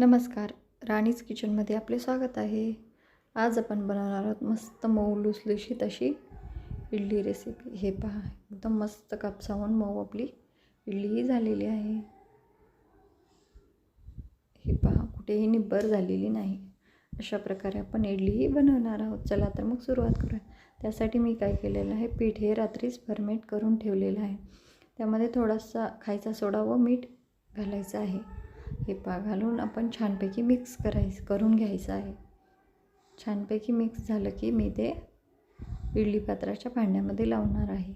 नमस्कार. राणीज किचनमध्ये आपले स्वागत आहे. आज आपण बनवणार आहोत मस्त मऊ लुसलुशीत अशी इडली रेसिपी हे पहा एकदम मस्त कापसाहून मऊ आपली इडलीही झालेली आहे. हे पहा कुठेही निब्बर झालेली नाही. अशा प्रकारे आपण इडलीही बनवणार आहोत. चला तर मग सुरुवात करूया. त्यासाठी मी काय केलेलं आहे पीठ हे रात्रीच फर्मेट करून ठेवलेलं आहे. त्यामध्ये थोडासा खायचा सोडा व मीठ घालायचं आहे. हे पा घालून आपण छानपैकी मिक्स करायचं करून घ्यायचं आहे. छानपैकी मिक्स झालं की मी ते इडली पात्राच्या भांड्यामध्ये लावणार आहे.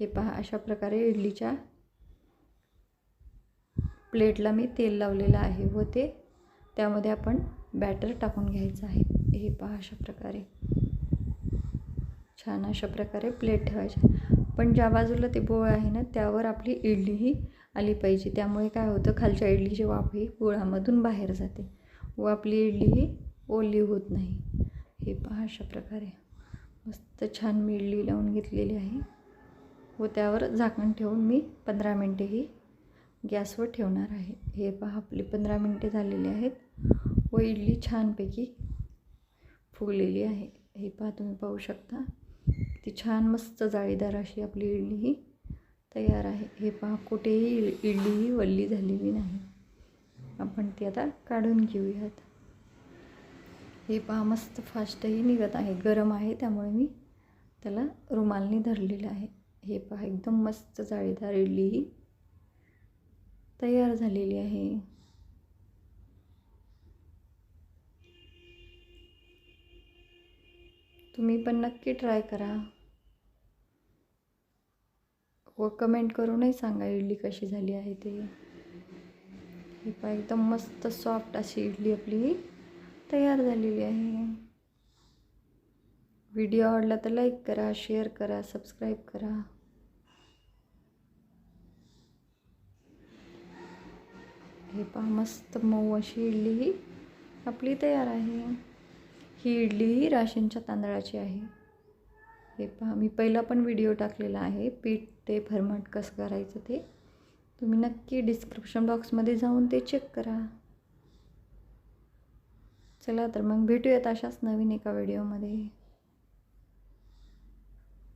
हे पहा अशा प्रकारे इडलीच्या प्लेटला मी तेल लावलेलं आहे व ते त्यामध्ये आपण बॅटर टाकून घ्यायचं आहे. हे पहा अशा प्रकारे. छान अशा प्रकारे प्लेट ठेवायची. पण ज्या बाजूला ते बोळ आहे ना त्यावर आपली इडली ही आली पाहिजे. त्यामुळे काय होतं खालच्या इडलीची वाफ ही गुळामधून बाहेर जाते. व आपली इडली ही ओली होत नाही. हे पहा अशा प्रकारे. मस्त छान मी इडली लावून घेतलेली आहे. व त्यावर झाकण ठेवून मी पंधरा मिनटे ही गॅसवर ठेवणार आहे. हे पहा आपली पंधरा मिनटे झालेली आहेत. व इडली छानपैकी फुगलेली आहे. हे पहा तुम्ही पाहू शकता. ती छान मस्त जाळीदार अशी आपली इडली ही तयार आहे. हे पहा कुठेही इडलीही वल्ली झालेली नाही. आपण ती आता काढून घेऊयात. हे पहा मस्त फास्टही निघत आहे. गरम आहे त्यामुळे मी त्याला रुमालने धरलेलं आहे. हे पहा एकदम मस्त जाळीदार इडली ही तयार झालेली आहे. तुम्ही पण नक्की ट्राय करा. व कमेंट करूनही सांगा इडली कशी झाली आहे ते. ही पहा एकदम मस्त सॉफ्ट अशी इडली आपली तयार झालेली आहे. व्हिडिओ आवडला तर लाईक करा शेअर करा सबस्क्राईब करा. हे पहा मस्त मऊ अशी इडली ही आपली तयार आहे. ही इडली ही राशनच्या तांदळाची आहे. हे पहा मी पहिला पण व्हिडिओ टाकलेला आहे. पीठ ते फरमट कसं करायचं ते. तुम्ही नक्की डिस्क्रिप्शन बॉक्समध्ये जाऊन ते चेक करा. चला तर मग भेटूयात अशाच नवीन एका व्हिडिओमध्ये